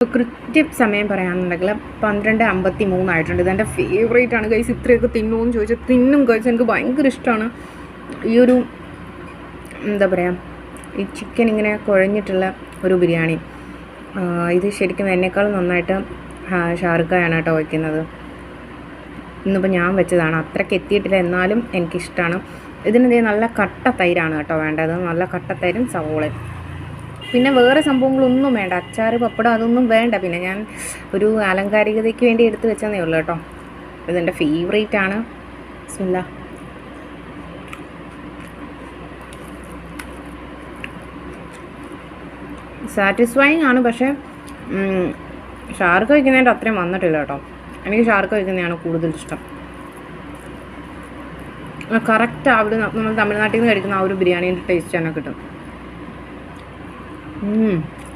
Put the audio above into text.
കൃത്യ സമയം പറയാമെന്നുണ്ടെങ്കിൽ പന്ത്രണ്ട് അമ്പത്തി മൂന്നായിട്ടുണ്ട് ഇതെന്റെ ഫേവറേറ്റ് ആണ്. ഗൈസ് ഇത്രയൊക്കെ തിന്നുമെന്ന് ചോദിച്ചാൽ തിന്നും ഗൈസ് എനിക്ക് ഭയങ്കര ഇഷ്ടമാണ് ഈ ഒരു എന്താ പറയുക ഈ ചിക്കൻ ഇങ്ങനെ കുഴഞ്ഞിട്ടുള്ള ഒരു ബിരിയാണി. ഇത് ശരിക്കും എന്നെക്കാളും നന്നായിട്ട് ആ, ഷാറുഖ് ഖാനാണ് കേട്ടോ വയ്ക്കുന്നത് ഇന്നിപ്പോൾ ഞാൻ വെച്ചതാണ്. അത്രയ്ക്ക് എത്തിയിട്ടില്ല. എന്നാലും എനിക്കിഷ്ടമാണ് ഇതിന് ദേ നല്ല കട്ട തൈരാണ് കേട്ടോ വേണ്ടത്. നല്ല കട്ട തൈരും സവോളയും. പിന്നെ വേറെ സംഭവങ്ങളൊന്നും വേണ്ട. അച്ചാർ പപ്പടം അതൊന്നും വേണ്ട. പിന്നെ ഞാൻ ഒരു അലങ്കാരികതയ്ക്ക് വേണ്ടി എടുത്ത് വെച്ചതേ ഉള്ളൂ കേട്ടോ. ഇതെന്റെ ഫേവറേറ്റ് ആണ്. ബിസ്മില്ലാ. സാറ്റിസ്ഫൈങ് ആണ് പക്ഷേ ഷാർക്ക് വയ്ക്കുന്നതിന്റെ അത്രയും വന്നിട്ടില്ല കേട്ടോ. എനിക്ക് ഷാർക്ക് വയ്ക്കുന്നതാണ് കൂടുതൽ ഇഷ്ടം. കറക്റ്റ് അവിടെ നമ്മൾ തമിഴ്നാട്ടിൽ നിന്ന് കഴിക്കുന്ന ആ ഒരു ബിരിയാണീന്റെ ടേസ്റ്റ് തന്നെ കിട്ടും. 嗯。